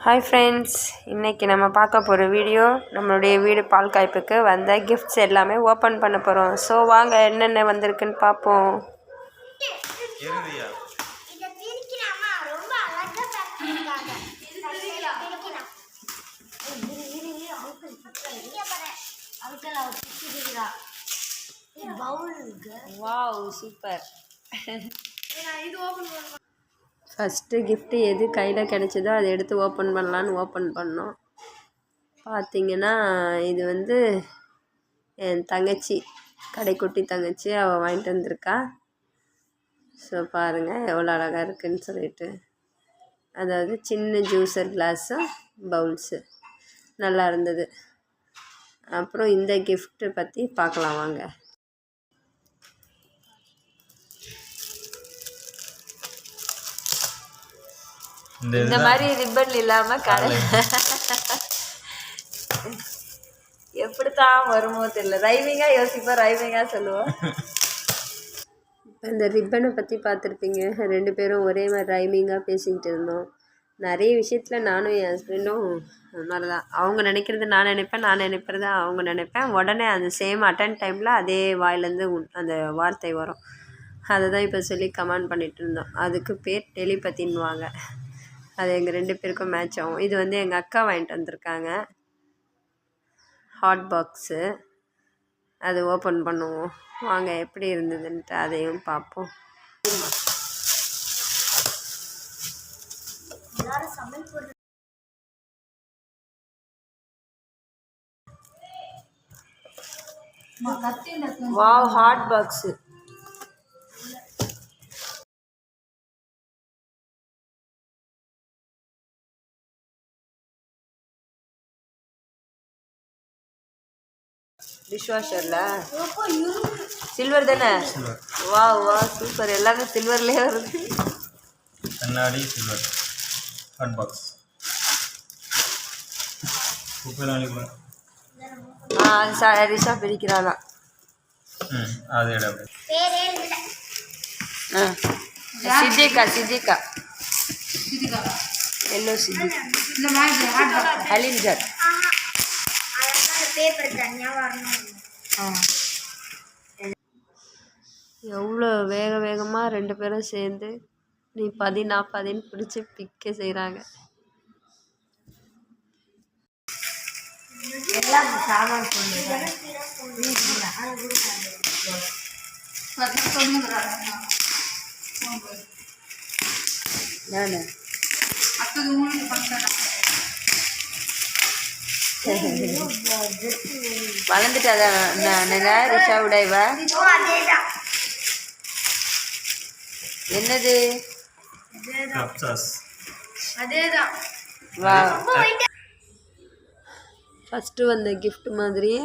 Hi friends இன்றைக்கி நம்ம பார்க்க போகிற வீடியோ நம்மளுடைய வீடு பால் காய்ப்புக்கு வந்த கிஃப்ட்ஸ் எல்லாமே ஓப்பன் பண்ண போகிறோம் ஸோ வாங்க என்னென்ன வந்திருக்குன்னு பார்ப்போம். இறுதியா இத பிரிக்கலாமா ரொம்ப ஃபஸ்ட்டு கிஃப்ட்டு எது கையில் கிடச்சதோ அதை எடுத்து ஓப்பன் பண்ணலான்னு ஓப்பன் பண்ணோம். பார்த்தீங்கன்னா இது வந்து என் தங்கச்சி கடைக்குட்டி தங்கச்சி அவள் வாங்கிட்டு வந்திருக்கா. ஸோ பாருங்கள் எவ்வளோ அழகாக இருக்குதுன்னு சொல்லிட்டு. அதாவது சின்ன ஜூஸர் கிளாஸும் பவுல்ஸு. நல்லா இருந்தது. அப்புறம் இந்த கிஃப்ட்டு பற்றி பார்க்கலாம் வாங்க. இந்த மாதிரி ரிப்பன் இல்லாம கடை. எப்படித்தான் வருமோ தெரியல. ரைமிங்கா யோசிப்போம் ரைமிங்கா சொல்லுவோம். இந்த ரிப்பனை பற்றி பார்த்துருப்பீங்க. ரெண்டு பேரும் ஒரே மாதிரி ரைமிங்காக பேசிக்கிட்டு இருந்தோம். நிறைய விஷயத்தில் நானும் என் ஹஸ்பண்டும் மாதிரி தான் அவங்க நினைக்கிறது நான் நினைப்பேன் நான் நினைப்பது அவங்க நினைப்பேன். உடனே அந்த சேம் அட்டன் டைமில் அதே வாயிலேருந்து அந்த வார்த்தை வரும். அதை தான் இப்போ சொல்லி கமெண்ட் பண்ணிட்டு இருந்தோம். அதுக்கு பேர் டெலிபதின்னுவாங்க. அது எங்கள் ரெண்டு பேருக்கும் மேட்ச் ஆகும். இது வந்து எங்கள் அக்கா வாங்கிட்டு வந்திருக்காங்க. ஹாட் பாக்ஸு அது ஓப்பன் பண்ணுவோம். வாங்க எப்படி இருந்ததுன்ட்டு அதையும் பார்ப்போம். வாவ் ஹாட் பாக்ஸு டிஷ்வாஷரில் சில்வர் தானே? வா வா சூப்பர் எல்லாமே சில்வர்லேயே வருது. கண்ணாடி சில்வர் ஹாட் பாக்ஸ் ஆ சரிஷா பிரிக்கிறாளா ம் அது ஆ சித்திகா சித்திகா எல்லோ சித்தி ஹலீம் அதனால பேப்பர் தனியா வரணும். எவ்வளோ வேக வேகமாக ரெண்டு பேரும் சேர்ந்து நீ பதி நான் பதின்னு பிடிச்சி பிக்க செய்கிறாங்க எல்லாம் சாமான் கொண்டு நானுங்க ரிஷாவோட இவ என்னது? ஃபஸ்ட்டு வந்த gift மாதிரியே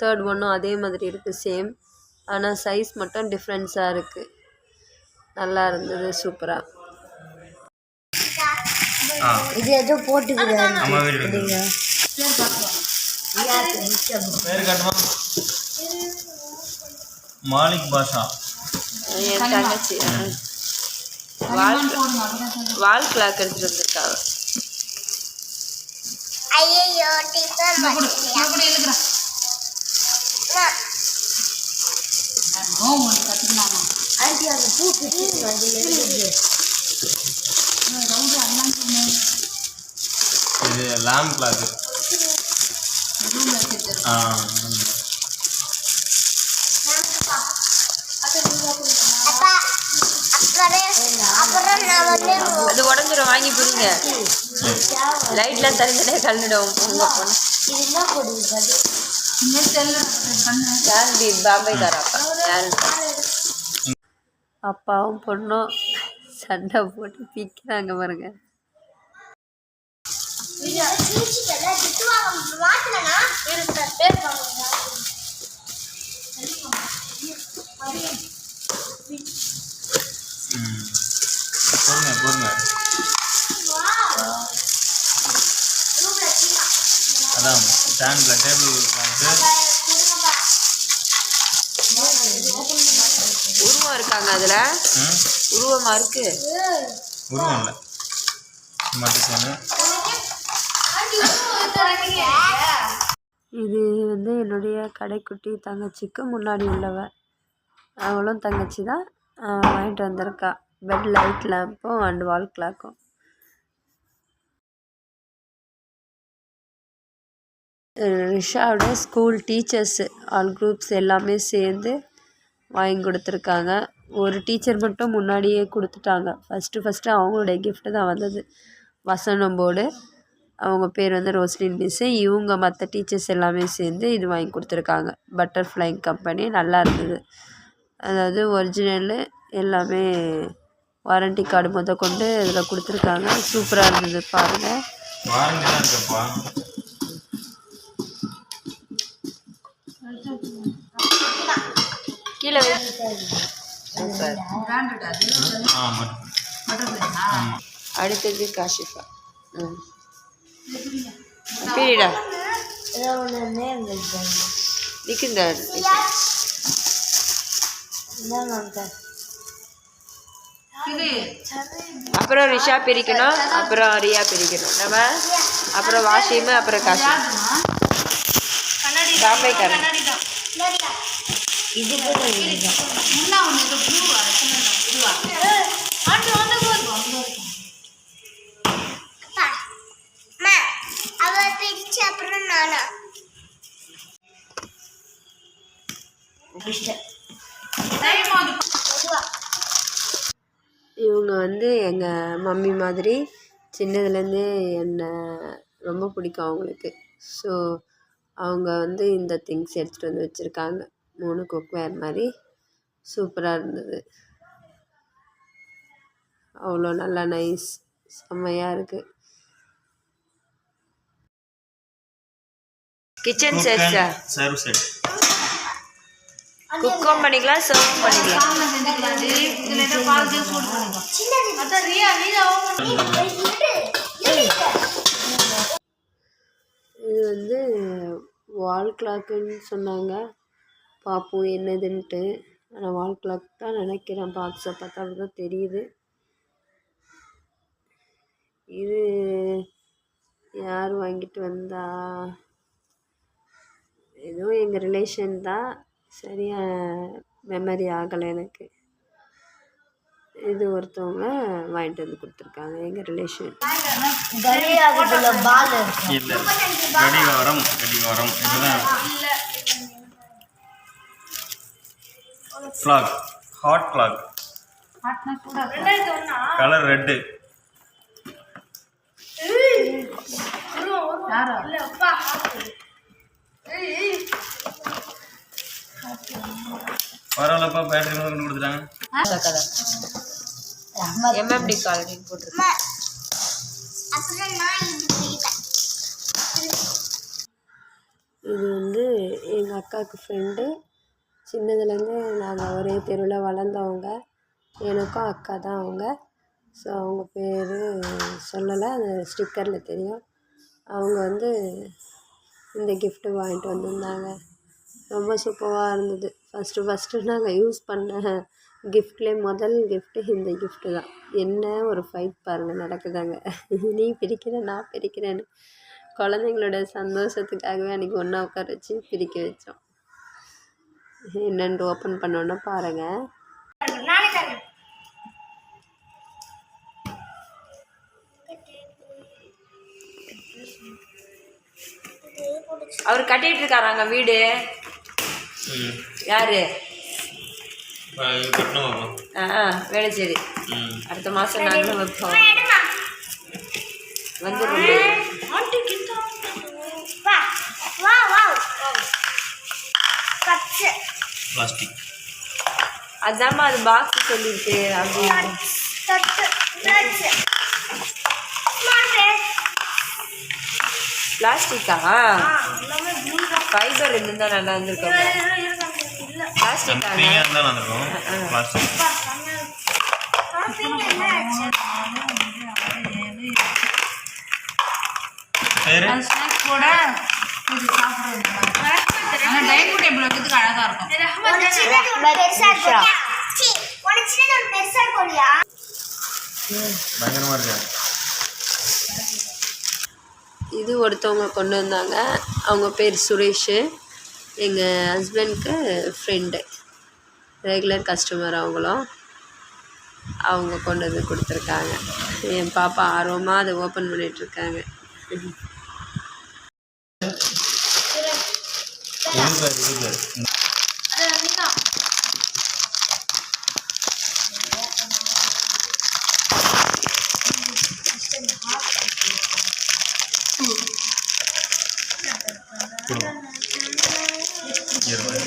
தேர்ட் ஒன்றும் அதே மாதிரி இருக்குது சேம் ஆனால் சைஸ் மட்டும் டிஃப்ரென்ஸாக இருக்குது நல்லா இருந்தது சூப்பராக ஆ. இது ஏதோ போட்டுக்கிறாரு அம்மா வீடு இருக்கு. பேர் காட்டுமா மாலிக் பாஷா என் தங்கச்சி வால் வால் கிளாக் எடுத்துகிட்டு வந்திருக்காங்க ஐயோ டிஃபன் ஆண்டி அந்த பூ பிடிச்சி வந்து இது லேம் கிளாக்கு ஆ ம். அப்பா அப்புறம் அப்புறம் நான் வந்து அது உடஞ்சிடும் வாங்கி புரியுங்க லைட்லாம் தனித்தனியாக கல்லுடும் உங்கள் பொண்ணு இது என்ன யாரு அப்பாவும் பொண்ணும் சண்டை போட்டு பிக்கிறாங்க பாருங்க. பொறுங்க பொறுங்க அதான் ஸ்டாண்டில் டேபிள் உருவம் இருக்காங்க அதில். உருவமாக இருக்கு. உருவம் இல்லை. டிசைனு இது வந்து என்னுடைய கடைக்குட்டி தங்கச்சிக்கு முன்னாடி உள்ளவ. அவளும் தங்கச்சி தான். வாங்கிட்டு வந்திருக்கா. பெட் லைட் லேம்பும் அண்ட் வால் கிளாக்கும் ரிஷாவோட ஸ்கூல் டீச்சர்ஸு ஆல் குரூப்ஸ் எல்லாமே சேர்ந்து வாங்கி கொடுத்துருக்காங்க. ஒரு டீச்சர் மட்டும் முன்னாடியே கொடுத்துட்டாங்க. ஃபஸ்ட்டு ஃபஸ்ட்டு அவங்களுடைய கிஃப்ட்டு தான் வந்தது. வசனம் போர்டு அவங்க பேர் வந்து ரோஸ்லின் மிஸ்ஸு. இவங்க மற்ற டீச்சர்ஸ் எல்லாமே சேர்ந்து இது வாங்கி கொடுத்துருக்காங்க. பட்டர்ஃப்ளைங் கம்பெனி நல்லா இருந்தது. அதாவது ஒரிஜினலு எல்லாமே வாரண்டி கார்டு முத கொண்டு இதில் கொடுத்துருக்காங்க. சூப்பராக இருந்தது பாருங்கள் கீழே அடுத்தது காஷிஃபா. ம். பீரியடா நிற்குந்தா அப்புறம் ரிஷா பிரிக்கணும் அப்புறம் ரியா பிரிக்கணும் நம்ம அப்புறம் வாஷிமு அப்புறம் காஷி பாம்பேக்காரன் அவ பிரிச்சு அப்புறம் நானா மெதுவா. இவங்க வந்து எங்கள் மம்மி மாதிரி சின்னதுலேருந்தே என்னை ரொம்ப பிடிக்கும் அவங்களுக்கு. ஸோ அவங்க வந்து இந்த திங்ஸ் எடுத்துகிட்டு வந்து வச்சுருக்காங்க. மூணு குக்வேர் மாதிரி சூப்பராக இருந்தது. அவ்வளோ நல்லா நைஸ் செம்மையாக இருக்குது கிச்சன் செட் சர்வ் செட் குக்கும் பண்ணிக்கலாம் சர்வ் பண்ணிக்கலாம். இது வந்து வால் கிளாக்குன்னு சொன்னாங்க. பார்ப்போம் என்னதுன்ட்டு. ஆனால் வால் கிளாக் தான் நினைக்கிறேன். பாக்ஸை பார்த்தா அப்படி தான் தெரியுது. இது யார் வாங்கிட்டு வந்தா? ஏதோ எங்கள் ரிலேஷன் தான். சரியா மெமரி ஆகலை எனக்கு. இது ஒருத்தவங்க வாங்கிட்டு வந்து கொடுத்துருக்காங்க. எங்கள் ரிலேஷன் இல்லை கடிகாரம் கடிகாரம். இதுதான். Flask hot flask colour red பரவாயில்லப்பா பேட்டரி கொண்டு கொடுத்துட்டாங்க. எம்எம்டி காலனி போட்டிருக்கு அப்புறம் நான் இது பிரிப்பேன் இது வந்து எங்கள் அக்காவுக்கு ஃப்ரெண்டு சின்னதுலேருந்து நாங்கள் ஒரே தெருவில் வளர்ந்தவங்க. எனக்கும் அக்கா தான் அவங்க. ஸோ அவங்க பேர் சொல்லலை அந்த ஸ்டிக்கரில் தெரியும். அவங்க வந்து இந்த கிஃப்ட்டு வாங்கிட்டு வந்திருந்தாங்க. ரொம்ப சூப்பராக இருந்தது. ஃபஸ்ட்டு ஃபஸ்ட்டு நாங்கள் யூஸ் பண்ண கிஃப்ட்லே முதல் கிஃப்ட்டு இந்த கிஃப்ட்டு தான். என்ன ஒரு ஃபைட் பாருங்கள் நடக்குதாங்க. நீ பிரிக்கிற நான் பிரிக்கிறேன்னு. குழந்தைங்களோட சந்தோஷத்துக்காகவே அன்றைக்கி ஒன்றா உட்கார வச்சு பிரிக்க வச்சோம். என்னென்று ஓப்பன் பண்ணோன்னா பாருங்கள் அவர் கட்டிட்டு இருக்காராங்க வீடு. யாரு? ஆ ம். அடுத்த மாதம் நாங்களும் வைப்போம். வந்துடுறோம். வா வா வா. பச்சை. பிளாஸ்டிக் அதாம்மா அது பாக்ஸ் சொல்லியிருக்கு அப்படின்னு பிளாஸ்டிக்கா ஆ எல்லாமே ப்ளூ தான் ஃபைபர் இருந்தால் நல்லா இருந்திருக்கும். பிளாஸ்டிக் ஸ்நாக்ஸ் கூட இது சாப்பிடுறது. ஆனால் டைனிங் டேபிள் வைக்கிறதுக்கு அழகா இருக்கும். உனக்கு சின்னது ஒன்று பெருசா இது ஒருத்தவங்க கொண்டு வந்தாங்க. அவங்க பேர் சுரேஷ். எங்கள் ஹஸ்பண்ட்க்கு ஃப்ரெண்டு ரெகுலர் கஸ்டமர் அவங்களும் அவங்க கொண்டு வந்து கொடுத்துருக்காங்க. என் பாப்பா ஆர்வமாக அதை ஓப்பன் பண்ணிகிட்ருக்காங்க இருக்காங்க பாரு, இது பாரு. கொடுங்க. இரு பாரு.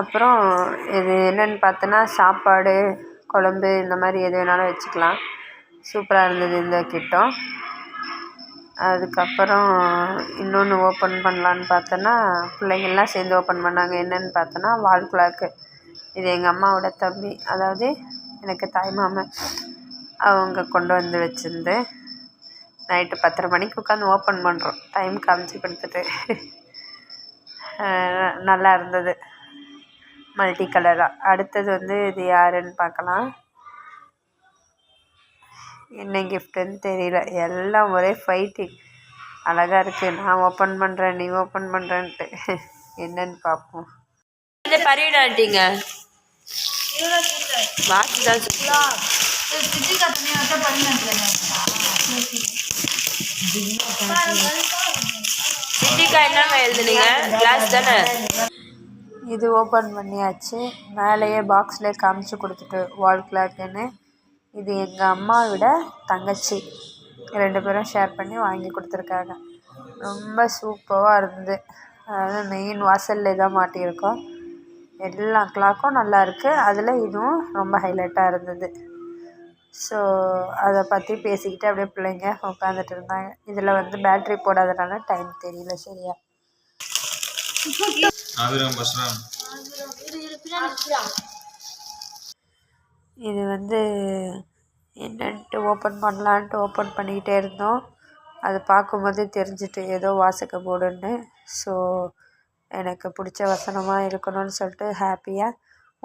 அப்புறம் இது என்னென்னு பார்த்தோன்னா சாப்பாடு குழம்பு இந்த மாதிரி எது வேணாலும் வச்சுக்கலாம். சூப்பராக இருந்தது இந்த கிட்டம். அதுக்கப்புறம் இன்னொன்று ஓப்பன் பண்ணலான்னு பார்த்தோன்னா பிள்ளைங்கள்லாம் சேர்ந்து ஓப்பன் பண்ணாங்க. என்னென்னு பார்த்தோன்னா வால் கிளாக்கு. இது எங்கள் அம்மாவோட தம்பி அதாவது எனக்கு தாய் மாமன் அவங்க கொண்டு வந்து வச்சிருந்து நைட்டு பத்தரை மணிக்கு உட்காந்து ஓப்பன் பண்ணுறோம் டைம் காமிச்சு கொடுத்துட்டு. நல்லா இருந்தது. மல்டி கலராக அடுத்தது வந்து இது யாருன்னு பார்க்கலாம். என்ன கிஃப்ட்டுன்னு தெரியல. எல்லாம் ஒரே ஃபைட்டிங் அழகாக இருக்குது நான் ஓப்பன் பண்ணுறேன் நீ ஓப்பன் பண்ணுறேன்ட்டு என்னன்னு பார்ப்போம். இந்த பரிவிடாட்டிங்க வாட்ச் தான் சிட்டிக்கா என்னங்க எழுதுனீங்க? கிளாஸ் தானே? இது ஓப்பன் பண்ணியாச்சு. மேலேயே பாக்ஸில் காமிச்சு கொடுத்துட்டு வால் கிளாக்குன்னு இது எங்கள் அம்மாவோட தங்கச்சி. ரெண்டு பேரும் ஷேர் பண்ணி வாங்கி கொடுத்துருக்காங்க. ரொம்ப சூப்பராக இருந்தது. அதாவது மெயின் வாசலில் தான் மாட்டியிருக்கோம். எல்லா கிளாக்கும் நல்லா இருக்குது அதில் இதுவும் ரொம்ப ஹைலைட்டாக இருந்தது. ஸோ அதை பற்றி பேசிக்கிட்டு அப்படியே பிள்ளைங்க உட்காந்துட்டு இருந்தாங்க. இதில் வந்து பேட்ரி போடாதனால டைம் தெரியல சரியா? ஆவிரம் பஸ்ராம். இது வந்து என்னன்ட்டு ஓப்பன் பண்ணலான்ட்டு ஓப்பன் பண்ணிக்கிட்டே இருந்தோம். அது பார்க்கும்போது தெரிஞ்சிட்டு ஏதோ வாசிக்க போடுன்னு ஸோ எனக்கு பிடிச்ச வசனமாக இருக்கணும்னு சொல்லிட்டு ஹாப்பியாக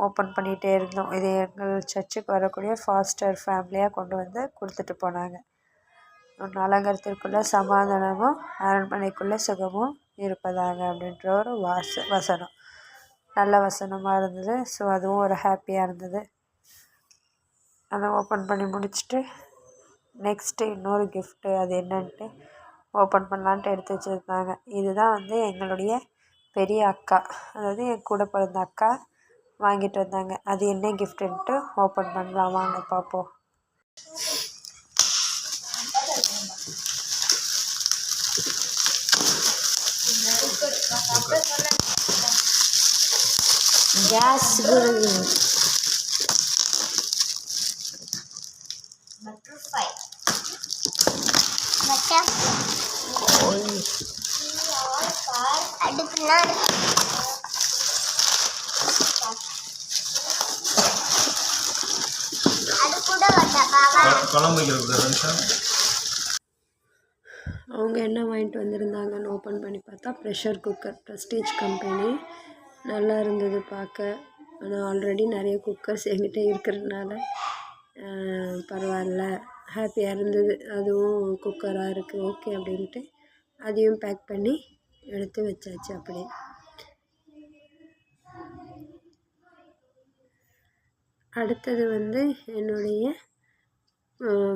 ஓப்பன் பண்ணிகிட்டே இருந்தோம். இது எங்கள் சர்ச்சுக்கு வரக்கூடிய ஃபாஸ்டர் ஃபேமிலியாக கொண்டு வந்து கொடுத்துட்டு போனாங்க. நலங்கரத்திற்குள்ளே சமாதானமும் அரண்மனைக்குள்ளே சுகமும் இருப்பதாக அப்படின்ற ஒரு வாச வசனம். நல்ல வசனமாக இருந்தது. ஸோ அதுவும் ஒரு ஹாப்பியாக இருந்தது. அதை ஓப்பன் பண்ணி முடிச்சுட்டு நெக்ஸ்ட்டு இன்னொரு கிஃப்ட்டு அது என்னன்ட்டு ஓப்பன் பண்ணலான்ட்டு எடுத்து வச்சுருந்தாங்க. இதுதான் வந்து எங்களுடைய பெரிய அக்கா அதாவது என் கூட பிறந்த அக்கா வாங்கிட்டு வந்தாங்க. அது என்ன கிஃப்ட்டுன்ட்டு ஓப்பன் பண்ணலாம். வாங்க பார்ப்போம். கேஸ் பட்டர்ஃப்ளை பட்டர் அடுப்புனா அது அவங்க என்ன வாங்கிட்டு வந்திருந்தாங்கன்னு ஓப்பன் பண்ணி பார்த்தா ப்ரெஷர் குக்கர் ப்ரெஸ்டீஜ் கம்பெனி நல்லா இருந்தது பார்க்க. ஆனால் ஆல்ரெடி நிறைய குக்கர்ஸ் என்கிட்ட இருக்கிறதுனால பரவாயில்ல. ஹாப்பியாக இருந்தது. அதுவும் குக்கராக இருக்குது ஓகே அப்படின்ட்டு அதையும் பேக் பண்ணி எடுத்து வச்சாச்சு அப்படியே. அடுத்தது வந்து என்னுடைய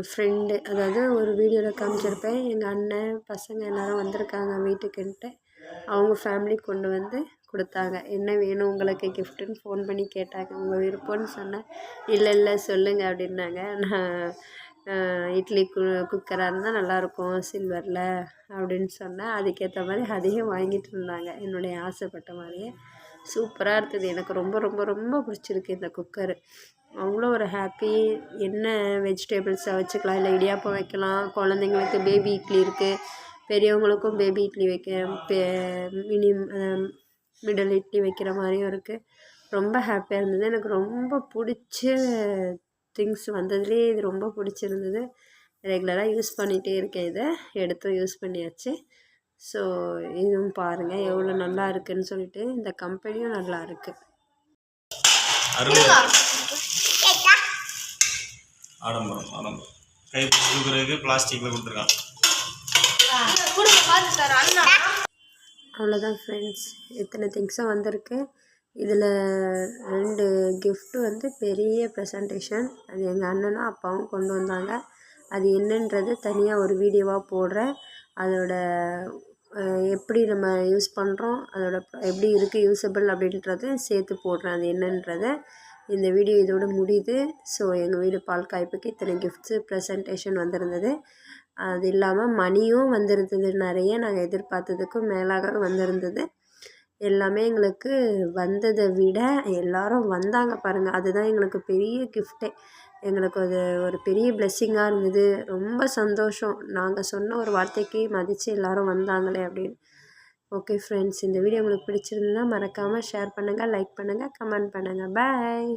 ஃப்ரெண்டு அதாவது ஒரு வீடியோவில் காமிச்சிருப்பேன். எங்கள் அண்ணன் பசங்க எல்லோரும் வந்திருக்காங்க வீட்டுக்குன்ட்டு. அவங்க ஃபேமிலி கொண்டு வந்து கொடுத்தாங்க. என்ன வேணும் உங்களுக்கு? கிஃப்ட்டுன்னு ஃபோன் பண்ணி கேட்டாங்க. உங்கள் விருப்பம்னு சொன்னேன். இல்லை இல்லை சொல்லுங்கள் அப்படின்னாங்க. நான் இட்லி கு குக்கராக இருந்தால் நல்லாயிருக்கும். சில்வரில் அப்படின்னு சொன்னேன். அதுக்கேற்ற மாதிரி அதையும் வாங்கிட்டு இருந்தாங்க. என்னுடைய ஆசைப்பட்ட மாதிரியே சூப்பராக இருந்தது. எனக்கு ரொம்ப ரொம்ப ரொம்ப பிடிச்சிருக்கு இந்த குக்கரு அவ்வளோ ஒரு ஹாப்பி என்ன வெஜிடபிள்ஸை வச்சுக்கலாம்? இல்லை இடியாப்பம் வைக்கலாம். குழந்தைங்களுக்கு பேபி இட்லி இருக்குது பெரியவங்களுக்கும் பேபி இட்லி வைக்க பே மினி மிடில் இட்லி வைக்கிற மாதிரியும் இருக்குது ரொம்ப ஹாப்பியாக இருந்தது. எனக்கு ரொம்ப பிடிச்ச திங்ஸ் வந்ததுலேயே இது ரொம்ப பிடிச்சிருந்தது. ரெகுலராக யூஸ் பண்ணிகிட்டே இருக்கேன் இதை. எடுத்து யூஸ் பண்ணியாச்சு. ஸோ இதுவும் பாருங்கள் எவ்வளோ நல்லா இருக்குன்னு சொல்லிட்டு இந்த கம்பெனியும் நல்லா கேட்டா ஆடம்பரம் ஆடம்பரம். கை பிடிச்சி தூக்குறதுக்கு பிளாஸ்டிக்கில் கொடுத்துருக்கான் அவ்வளோதான் ஃப்ரெண்ட்ஸ் இத்தனை திங்ஸும் வந்திருக்கு. இதில் ரெண்டு கிஃப்ட்டு வந்து பெரிய ப்ரெசன்டேஷன் அது எங்கள் அண்ணனும் அப்பாவும் கொண்டு வந்தாங்க. அது என்னன்றது தனியாக ஒரு வீடியோவாக போடுறேன். அதோட எப்படி நம்ம யூஸ் பண்ணுறோம் அதோட எப்படி இருக்குது யூஸபிள் அப்படின்றத சேர்த்து போடுறேன். அது என்னன்றத இந்த வீடியோ இதோட முடியுது. ஸோ எங்கள் வீடு பால் காய்ப்புக்கு இத்தனை கிஃப்ட்ஸு ப்ரெசன்டேஷன் வந்திருந்தது. அது இல்லாமல் மணியும் வந்திருந்தது நிறைய. நாங்கள் எதிர்பார்த்ததுக்கும் மேலாக வந்திருந்தது. எல்லாமே எங்களுக்கு வந்ததை விட எல்லாரும் வந்தாங்க பாருங்கள் அதுதான் எங்களுக்கு பெரிய கிஃப்ட்டே எங்களுக்கு அது ஒரு பெரிய பிளெஸ்ஸிங்காக இருந்தது. ரொம்ப சந்தோஷம். நாங்கள் சொன்ன ஒரு வார்த்தைக்கு மதித்து எல்லாரும் வந்தாங்களே அப்படின்னு. ஓகே ஃப்ரெண்ட்ஸ் இந்த வீடியோ உங்களுக்கு பிடிச்சிருந்ததுன்னா மறக்காமல் ஷேர் பண்ணுங்கள் லைக் பண்ணுங்கள் கமெண்ட் பண்ணுங்கள் பாய்